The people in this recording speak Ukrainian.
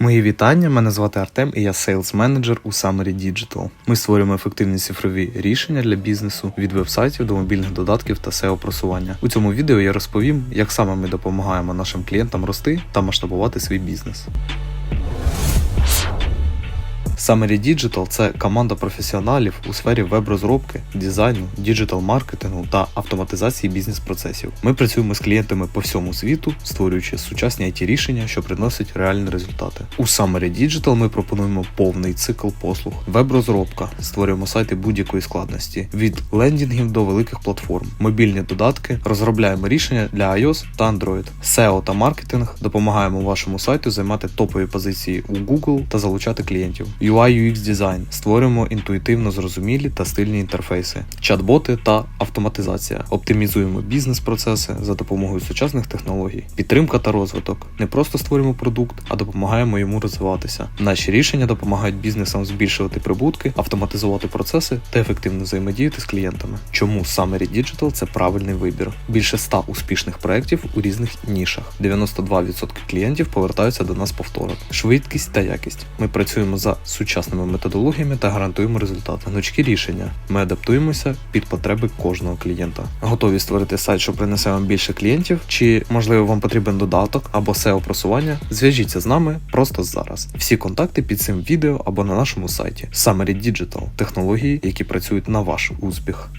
Мої вітання. Мене звати Артем і я сейлс менеджер у Summary Digital. Ми створюємо ефективні цифрові рішення для бізнесу від вебсайтів до мобільних додатків та SEO просування. У цьому відео я розповім, як саме ми допомагаємо нашим клієнтам рости та масштабувати свій бізнес. Summary Digital – це команда професіоналів у сфері веб-розробки, дизайну, діджитал-маркетингу та автоматизації бізнес-процесів. Ми працюємо з клієнтами по всьому світу, створюючи сучасні it рішення, що приносять реальні результати. У Summary Digital ми пропонуємо повний цикл послуг, веб-розробка, створюємо сайти будь-якої складності від лендінгів до великих платформ, мобільні додатки, розробляємо рішення для iOS та Android, SEO та маркетинг, допомагаємо вашому сайту займати топові позиції у Google та залучати клієнтів. UI UX дизайн створюємо інтуїтивно зрозумілі та стильні інтерфейси, чат-боти та автоматизація. Оптимізуємо бізнес-процеси за допомогою сучасних технологій, підтримка та розвиток. Не просто створюємо продукт, а допомагаємо йому розвиватися. Наші рішення допомагають бізнесам збільшувати прибутки, автоматизувати процеси та ефективно взаємодіяти з клієнтами. Чому Summary Digital – це правильний вибір? Більше 100 успішних проєктів у різних нішах. 92% клієнтів повертаються до нас повторно. Швидкість та якість. Ми працюємо за сучасними методологіями та гарантуємо результат. Гнучкі рішення. Ми адаптуємося під потреби кожного клієнта. Готові створити сайт, що принесе вам більше клієнтів, чи можливо вам потрібен додаток або SEO просування? Зв'яжіться з нами просто зараз. Всі контакти під цим відео або на нашому сайті. Summary Digital – технології, які працюють на ваш успіх.